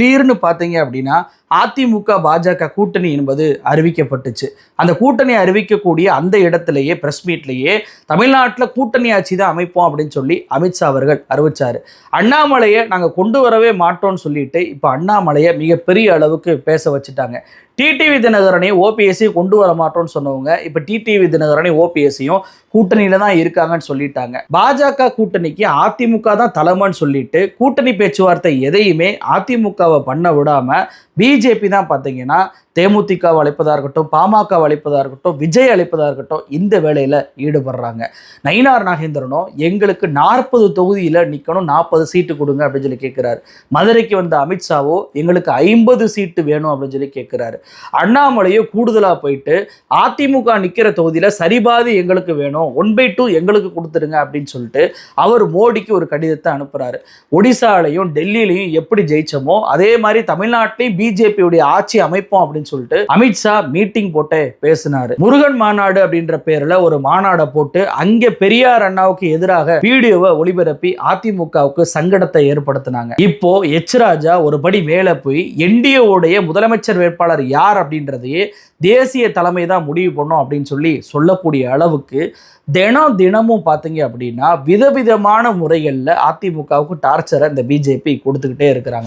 திடீர்னு பார்த்தீங்க அப்படின்னா அதிமுக பாஜக கூட்டணி என்பது அறிவிக்கப்பட்டுச்சு. அந்த கூட்டணி அறிவிக்கக்கூடிய அந்த இடத்துலையே பிரஸ் மீட்லேயே தமிழ்நாட்டில் கூட்டணி ஆட்சி தான் அமைப்போம் அப்படின்னு சொல்லி அமித்ஷா அவர்கள் அறிவிச்சார். அண்ணாமலையை நாங்கள் கொண்டு வரவே மாட்டோம்னு சொல்லிட்டு இப்போ அண்ணாமலையை மிகப்பெரிய அளவுக்கு பேச வச்சுட்டாங்க. டிடிவி தினகரனையும் ஓபிஎஸ்சியும் கொண்டு வர மாட்டோம்னு சொன்னவங்க இப்போ டிடிவி தினகரனையும் ஓபிஎஸ்சியும் கூட்டணியில் தான் இருக்காங்கன்னு சொல்லிட்டாங்க. பாஜக கூட்டணிக்கு அதிமுக தான் தலைமைன்னு சொல்லிட்டு கூட்டணி பேச்சுவார்த்தை எதையுமே அதிமுகவை பண்ண விடாமல் பிஜே பிஜேபி தான் பார்த்தீங்கன்னா தேமுதிக அழைப்பதாக இருக்கட்டும் பாமக அழைப்பதாக இருக்கட்டும் விஜய் அழைப்பதாக இருக்கட்டும் இந்த வேலையில் ஈடுபடுறாங்க. நயினார் நாகேந்திரனும் எங்களுக்கு நாற்பது தொகுதியில் நிற்கணும் நாற்பது சீட்டு கொடுங்க அப்படின்னு சொல்லி கேட்குறாரு. மதுரைக்கு வந்த அமித்ஷாவோ எங்களுக்கு ஐம்பது சீட்டு வேணும் அப்படின்னு சொல்லி கேட்குறாரு. அண்ணாமலையோ கூடுதலாக போயிட்டு அதிமுக நிற்கிற தொகுதியில் சரிபாதி எங்களுக்கு வேணும் ஒன் பை டூ எங்களுக்கு கொடுத்துருங்க அப்படின்னு சொல்லிட்டு அவர் மோடிக்கு ஒரு கடிதத்தை அனுப்புகிறாரு ஒடிசாலையும் டெல்லியிலையும் எப்படி ஜெயிச்சோமோ அதே மாதிரி தமிழ்நாட்டிலையும் பிஜேபியுடைய ஆட்சி அமைப்போம் அப்படின்னு சொல்லிட்டு அமித்ஷா மீட்டிங் போட்டு பேசினாரு. முருகன் மாநாடு அப்படின்ற பேர்ல ஒரு மாநாடை போட்டு அங்கே பெரியார் அண்ணாவுக்கு எதிராக வீடியோவை ஒளிபரப்பி அதிமுகவுக்கு சங்கடத்தை ஏற்படுத்தினாங்க. இப்போ எச் ராஜா ஒரு படி மேல போய் என்டிஏவுடைய முதலமைச்சர் வேட்பாளர் யார் அப்படின்றதையே தேசிய தலைமை தான் முடிவு பண்ணும் அப்படின்னு சொல்லி சொல்லக்கூடிய அளவுக்கு தினம் தினமும் பார்த்தீங்க அப்படின்னா விதவிதமான முறைகளில் அதிமுகவுக்கு டார்ச்சரை இந்த பிஜேபி கொடுத்துக்கிட்டே இருக்கிறாங்க.